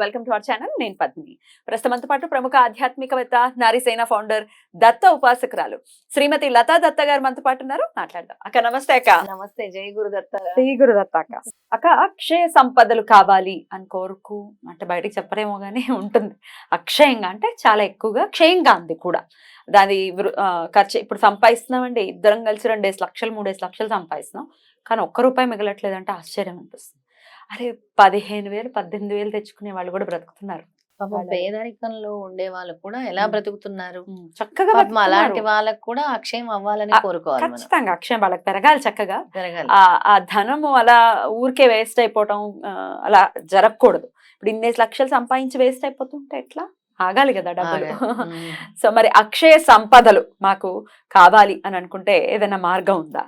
Welcome to our channel నేను పద్మిని. ప్రస్తుతంతో పాటు ప్రముఖ ఆధ్యాత్మికవేత్త నారీసేన ఫౌండర్ దత్త ఉపాసకురాలు శ్రీమతి లతా దత్త గారు మనతో పాటు ఉన్నారు. మాట్లాడదాం. అక్క నమస్తే అక్క. నమస్తే జై గురుదత్త శ్రీ గురుదత్త అక్క. అక్క అక్షయ సంపదలు కావాలి అని కోరుకు అంటే బయటికి చెప్పరేమో కానీ ఉంటుంది. అక్షయంగా అంటే చాలా ఎక్కువగా క్షయంగా ఉంది కూడా. దాని ఖర్చు ఇప్పుడు సంపాదిస్తున్నామండి. ఇద్దరం కలిసి రెండేసి లక్షలు మూడేసి లక్షలు సంపాదిస్తున్నాం. కానీ ఒక్క రూపాయి మిగలట్లేదంటే ఆశ్చర్యం అనిపిస్తుంది. అరే పదిహేను వేలు పద్దెనిమిది వేలు తెచ్చుకునే వాళ్ళు కూడా బ్రతుకుతున్నారు. పేదరికంలో ఉండే వాళ్ళు కూడా ఎలా. బ్రతుకుతున్నారు? చక్కగా అలాంటి. వాళ్ళకు కూడా అక్షయం అవ్వాలని కోరుకోవాలి ఖచ్చితంగా అక్షయం వాళ్ళకి పెరగాలి చక్కగా. పెరగాలి. ఆ ఆ ధనము అలా ఊరికే వేస్ట్ అయిపోవటం అలా జరగకూడదు. ఇప్పుడు ఇన్నేసి లక్షలు సంపాదించి వేస్ట్ అయిపోతుంటే ఎట్లా? ఆగాలి కదా డబ్బులు. సో మరి అక్షయ సంపదలు మాకు కావాలి అని అనుకుంటే ఏదైనా మార్గం ఉందా?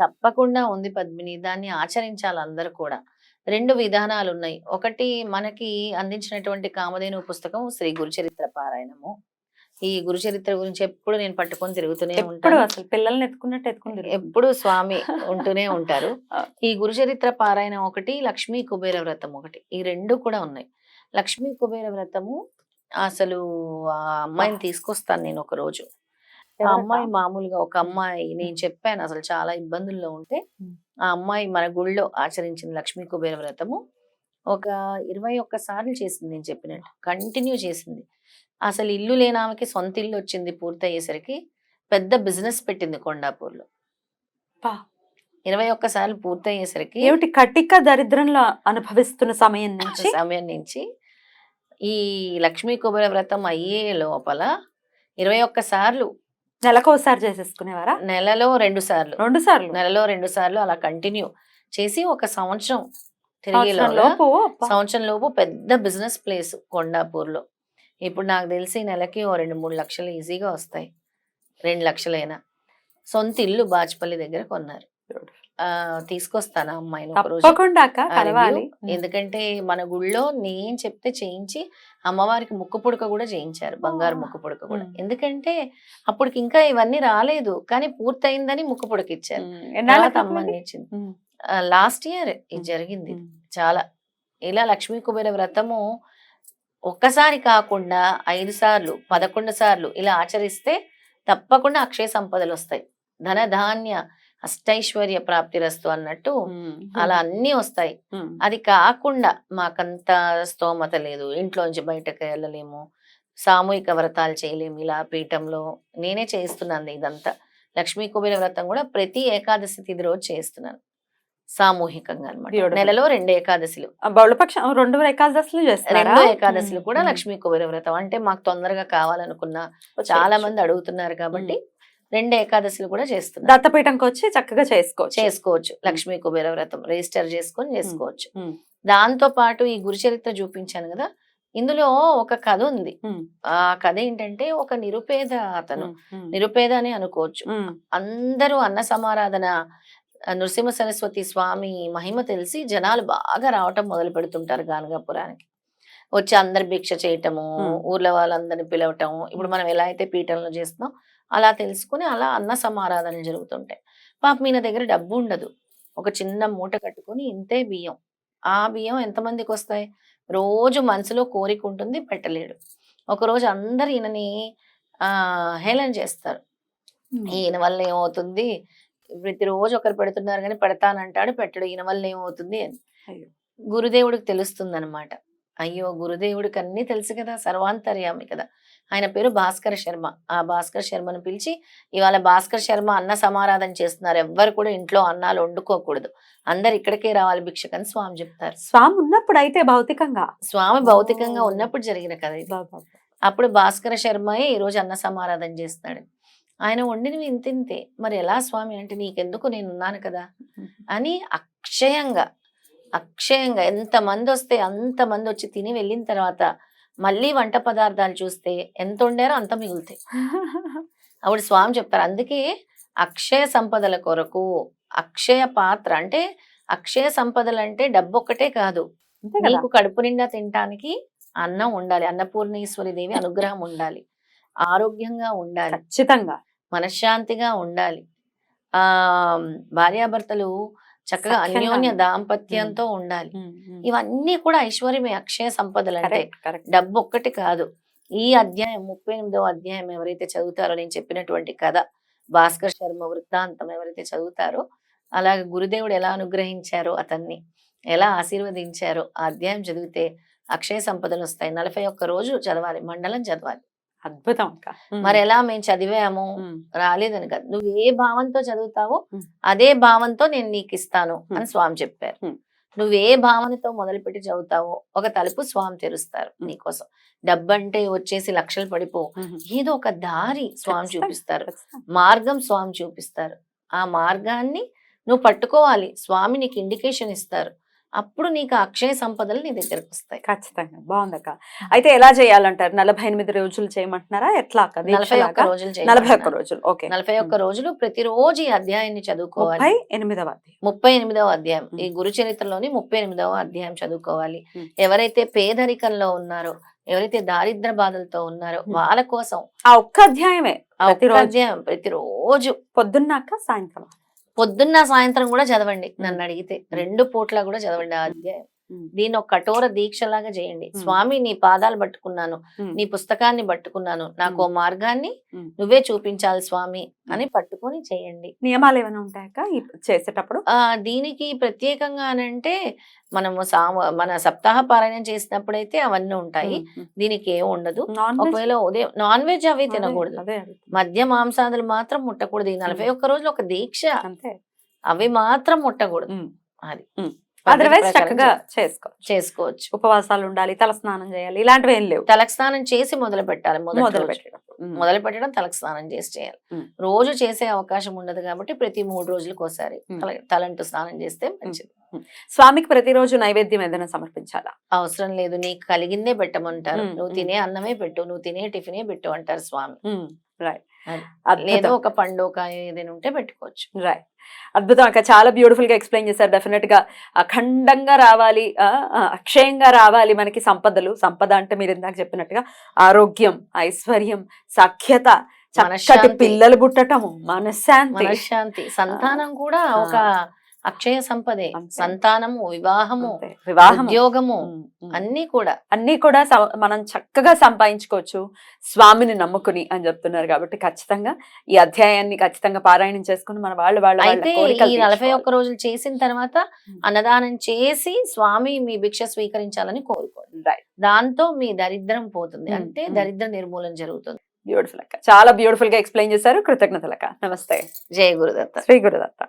తప్పకుండా ఉంది పద్మిని. దాన్ని ఆచరించాలి అందరూ కూడా. రెండు విధానాలు ఉన్నాయి ఒకటి మనకి అందించినటువంటి కామధేను పుస్తకం శ్రీ గురుచరిత్ర పారాయణము ఈ గురుచరిత్ర గురించి ఎప్పుడు నేను పట్టుకొని తిరుగుతూనే ఉంటాను అసలు పిల్లల్ని ఎత్తుకున్నట్టు ఎత్తుకుని. ఎప్పుడు స్వామి ఉంటూనే ఉంటారు. ఈ గురుచరిత్ర పారాయణం ఒకటి లక్ష్మీ కుబేర వ్రతం ఒకటి ఈ రెండు కూడా ఉన్నాయి లక్ష్మీ కుబేర వ్రతము అసలు ఆ అమ్మాయిని తీసుకొస్తాను నేను ఒక రోజు ఆ? అమ్మాయి మామూలుగా ఒక అమ్మాయి నేను చెప్పాను అసలు చాలా ఇబ్బందుల్లో ఉంటే. ఆ అమ్మాయి మన గుళ్ళో ఆచరించిన లక్ష్మీ కుబేర వ్రతము ఒక ఇరవై ఒక్క సార్లు చేసింది నేను చెప్పినట్టు. కంటిన్యూ చేసింది. అసలు ఇల్లు లేని ఆమెకి సొంత ఇల్లు వచ్చింది పూర్తయ్యేసరికి పెద్ద బిజినెస్ పెట్టింది కొండాపూర్లో. పా. ఇరవై ఒక్క సార్లు పూర్తయ్యేసరికి ఏమిటి కటిక దరిద్రంలో అనుభవిస్తున్న సమయం నుంచి? సమయం నుంచి ఈ లక్ష్మీ కుబేర వ్రతం అయ్యే లోపల ఇరవై ఒక్క సార్లు నెలకోసారి చేసేసుకునేవారా? నెలలో రెండు సార్లు. రెండు సార్లు. నెలలో రెండు సార్లు అలా కంటిన్యూ చేసి ఒక సంవత్సరం లోపు. సంవత్సరం లోపు పెద్ద బిజినెస్ ప్లేస్ కొండాపూర్లో. ఇప్పుడు నాకు తెలిసి నెలకి ఓ రెండు మూడు లక్షలు ఈజీగా వస్తాయి. రెండు లక్షలైనా. సొంత ఇల్లు బాచుపల్లి దగ్గర కొన్నారు. తీసుకొస్తాను ఆ అమ్మాయిని తప్పకుండా కలవాలి. ఎందుకంటే మన గుళ్ళో నేను చెప్తే చేయించి అమ్మవారికి ముక్కు పుడక కూడా చేయించారు బంగారు. ముక్కు పుడక కూడా. ఎందుకంటే అప్పటికి ఇంకా ఇవన్నీ రాలేదు కానీ పూర్తయిందని ముక్కు పుడక ఇచ్చారు అమ్మని? ఇచ్చింది ఉమ్, లాస్ట్ ఇయర్ ఇది జరిగింది. చాలా ఇలా లక్ష్మీ కుబేర వ్రతము ఒక్కసారి కాకుండా ఐదు సార్లు పదకొండు సార్లు ఇలా ఆచరిస్తే తప్పకుండా అక్షయ సంపదలు వస్తాయి ధన ధాన్య అష్టైశ్వర్య ప్రాప్తిరస్తు అన్నట్టు ఉమ్, అలా అన్నీ వస్తాయి. అది కాకుండా మాకంత స్తోమత లేదు. ఇంట్లోంచి బయటకు వెళ్ళలేము. సామూహిక వ్రతాలు చేయలేము. ఇలా పీఠంలో నేనే చేయిస్తున్నాను ఇదంతా. లక్ష్మీ కుబేర వ్రతం కూడా ప్రతి ఏకాదశి తిథి రోజు చేస్తున్నాను సామూహికంగా అనమాట. నెలలో రెండు ఏకాదశిలు. బహుళపక్షం రెండు ఏకాదశులు రెండు ఏకాదశిలు కూడా లక్ష్మీ కుబేర వ్రతం. అంటే మాకు తొందరగా కావాలనుకున్నా. చాలా మంది అడుగుతున్నారు కాబట్టి రెండు ఏకాదశిలు కూడా చేస్తున్నారు. దత్తపీఠంకి వచ్చి చక్కగా చేసుకోవచ్చు. చేసుకోవచ్చు. లక్ష్మీ కుబేర వ్రతం రిజిస్టర్ చేసుకొని చేసుకోవచ్చు. దాంతో పాటు ఈ గురు చరిత్ర చూపించాను కదా ఇందులో ఒక కథ ఉంది. ఆ కథ ఏంటంటే ఒక నిరుపేద అతను. నిరుపేద అని అనుకోవచ్చు. అందరూ అన్న సమారాధన నృసింహ సరస్వతి స్వామి మహిమ తెలిసి జనాలు బాగా రావటం మొదలు పెడుతుంటారు గానగాపురానికి. వచ్చి అందరి భిక్ష చేయటము. ఊర్లో వాళ్ళందరిని పిలవటం. ఇప్పుడు మనం ఎలా అయితే పీఠంలో చేస్తున్నాం అలా తెలుసుకుని అలా అన్న సమారాధనలు జరుగుతుంటాయి. పాప మీ దగ్గర డబ్బు ఉండదు. ఒక చిన్న మూట కట్టుకొని ఇంతే బియ్యం. ఆ బియ్యం ఎంతమందికి వస్తాయి? రోజు మనసులో కోరిక ఉంటుంది పెట్టలేడు. ఒకరోజు అందరు ఈయనని ఆ హేళన చేస్తారు. ఈయన వల్ల ఏమవుతుంది? ప్రతిరోజు ఒకరు పెడుతున్నారు కానీ పెడతానంటాడు పెట్టడు. ఈయన వల్ల ఏమవుతుంది అని. గురుదేవుడికి తెలుస్తుంది అనమాట అయ్యో! గురుదేవుడికి అన్ని తెలుసు కదా! సర్వాంతర్యామి కదా! ఆయన పేరు భాస్కర శర్మ. ఆ భాస్కర్ శర్మను పిలిచి ఇవాళ భాస్కర్ శర్మ అన్న సమారాధన చేస్తున్నారు. ఎవ్వరు కూడా ఇంట్లో అన్నాలు వండుకోకూడదు. అందరు ఇక్కడికే రావాలి భిక్షకని స్వామి చెప్తారు. స్వామి ఉన్నప్పుడు అయితే భౌతికంగా? స్వామి భౌతికంగా. ఉన్నప్పుడు జరిగిన కథ ఇది. అప్పుడు భాస్కర శర్మయే ఈ రోజు అన్న సమారాధన చేస్తున్నాడు. ఆయన వండినవి ఇంతింతే. మరి ఎలా స్వామి? అంటే నీకెందుకు నేను ఉన్నాను కదా? అని అక్షయంగా అక్షయంగా ఎంతమంది వస్తే అంతమంది వచ్చి తిని వెళ్ళిన తర్వాత మళ్ళీ వంట పదార్థాలు చూస్తే ఎంత వండారో అంత మిగులుతాయి. అప్పుడు స్వామి చెప్తారు అందుకే అక్షయ సంపదల కొరకు అక్షయ పాత్ర అంటే అక్షయ సంపదలు అంటే డబ్బు ఒక్కటే కదా? నీకు కడుపు నిండా తినటానికి అన్నం ఉండాలి అన్నపూర్ణేశ్వరి దేవి అనుగ్రహం ఉండాలి ఆరోగ్యంగా ఉండాలి ఖచ్చితంగా. మనశ్శాంతిగా ఉండాలి. ఆ భార్యాభర్తలు చక్కగా అన్యోన్య. దాంపత్యంతో ఉండాలి. ఇవన్నీ కూడా ఐశ్వర్యమే అక్షయ సంపదలు అంటే డబ్బు ఒక్కటి కాదు. ఈ అధ్యాయం ముప్పై ఎనిమిదవ అధ్యాయం ఎవరైతే చదువుతారో నేను చెప్పినటువంటి కథ భాస్కర్ శర్మ వృత్తాంతం ఎవరైతే చదువుతారో అలాగే గురుదేవుడు ఎలా అనుగ్రహించారో అతన్ని ఎలా ఆశీర్వదించారో ఆ అధ్యాయం చదివితే అక్షయ సంపదలు వస్తాయి. నలభై ఒక్క రోజు చదవాలి మండలం చదవాలి. అద్భుతం మరి ఎలా మేము చదివాము. రాలేదని కాదు నువ్వు ఏ భావంతో చదువుతావో. అదే భావంతో నేను నీకు ఇస్తాను అని స్వామి చెప్పారు. నువ్వు ఏ భావనతో మొదలుపెట్టి చదువుతావో ఒక తలుపు స్వామి తెరుస్తారు. నీకోసం డబ్బంటే వచ్చేసి లక్షలు పడిపో. ఏదో ఒక దారి స్వామి. చూపిస్తారు. మార్గం స్వామి చూపిస్తారు ఆ మార్గాన్ని నువ్వు పట్టుకోవాలి స్వామి నీకు ఇండికేషన్ ఇస్తారు అప్పుడు నీకు అక్షయ సంపదలు నీ దగ్గరకు వస్తాయి. ఖచ్చితంగా. బాగుందక్క. అయితే ఎలా చేయాలంటారు? నలభై ఎనిమిది రోజులు చేయమంటున్నారా? ఎట్లా అక్క? నలభై ఒక్క? రోజులు నలభై ఒక్క. రోజులు. ఓకే. నలభై ఒక్క రోజులు ప్రతిరోజు ఈ అధ్యాయాన్ని చదువుకోవాలి. ఎనిమిదవ అధ్యాయం. ముప్పై ఎనిమిదవ అధ్యాయం. ఈ గురు చరిత్రలోని ముప్పై ఎనిమిదవ అధ్యాయం చదువుకోవాలి. ఎవరైతే పేదరికంలో ఉన్నారో ఎవరైతే దారిద్ర బాధలతో ఉన్నారో. వాళ్ళ కోసం ఆ ఒక్క అధ్యాయమే ఆ ఒక్క. అధ్యాయం ప్రతిరోజు. పొద్దున్నాక సాయంత్రం. పొద్దున్న సాయంత్రం కూడా చదవండి నన్ను అడిగితే. రెండు పూట్ల కూడా చదవండి ఆ అధ్యాయం దీన్ని ఒక కఠోర దీక్షలాగా చేయండి. స్వామి నీ పాదాలు పట్టుకున్నాను. నీ పుస్తకాన్ని పట్టుకున్నాను. నాకు ఓ మార్గాన్ని. నువ్వే చూపించాలి స్వామి అని పట్టుకొని చేయండి. నియమాలు ఏమైనా ఉంటాయక్క ఈ చేసేటప్పుడు? ఆ దీనికి ప్రత్యేకంగా అనంటే మనము మన సప్తాహ పారాయణం చేసినప్పుడైతే అవన్నీ ఉంటాయి. దీనికి ఏం ఉండదు. ఒకవేళ ఉదయం నాన్ వెజ్ అవి తినకూడదు. మద్య మాంసాదులు మాత్రం ముట్టకూడదు. ఈ నలభై ఒక్క రోజులు ఒక దీక్ష అంతే. అవి మాత్రం ముట్టకూడదు. అది. అదర్వైజ్ చక్కగా చేసుకోవచ్చు. చేసుకోవచ్చు. ఉపవాసాలు ఉండాలి తల స్నానం చేయాలి ఇలాంటివి ఏం లేవు. తలకు స్నానం చేసి మొదలు పెట్టాలి మొదలు ఉమ్. మొదలు పెట్టడం తలకు స్నానం చేసి చేయాలి. రోజు చేసే అవకాశం ఉండదు కాబట్టి ప్రతి మూడు రోజులకు ఒకసారి తలంటు స్నానం చేస్తే మంచిది. స్వామికి ప్రతిరోజు నైవేద్యం ఏదైనా సమర్పించాలా? అవసరం లేదు నీకు కలిగిందే పెట్టమంటారు. నువ్వు. తినే అన్నమే పెట్టు నువ్వు తినే టిఫినే పెట్టు అంటారు స్వామి. రైట్ లేదో ఒక పండు ఒక ఏదైనా ఉంటే పెట్టుకోవచ్చు. రైట్ అద్భుతం. అక్క చాలా బ్యూటిఫుల్గా ఎక్స్ప్లెయిన్ చేశారు. డెఫినెట్గా అఖండంగా రావాలి అక్షయంగా రావాలి మనకి సంపదలు. సంపద అంటే మీరు ఇందాక చెప్పినట్టుగా ఆరోగ్యం ఐశ్వర్యం సఖ్యత చక్కటి. పిల్లలు పుట్టటము మనశ్శాంతి. మనశ్శాంతి. సంతానం కూడా. ఒక అక్షయ సంపదే. సంతానము వివాహము అంతే. వివాహము ఉద్యోగము. అన్ని కూడా అన్ని కూడా మనం చక్కగా సంపాదించుకోవచ్చు స్వామిని నమ్ముకుని అని చెప్తున్నారు కాబట్టి ఖచ్చితంగా ఈ అధ్యాయాన్ని ఖచ్చితంగా పారాయణం చేసుకుని మన వాళ్ళు వాళ్ళ అయితే ఈ నలభై. ఒక్క రోజులు చేసిన తర్వాత. అన్నదానం చేసి స్వామి మీ భిక్ష స్వీకరించాలని కోరుకోండి దాంతో మీ దరిద్రం పోతుంది అంటే. దరిద్ర నిర్మూలన జరుగుతుంది బ్యూటిఫుల్ అక్క చాలా బ్యూటిఫుల్గా ఎక్స్ప్లెయిన్ చేశారు కృతజ్ఞతలు అక్క నమస్తే జయ గురుదత్త శ్రీ గురుదత్త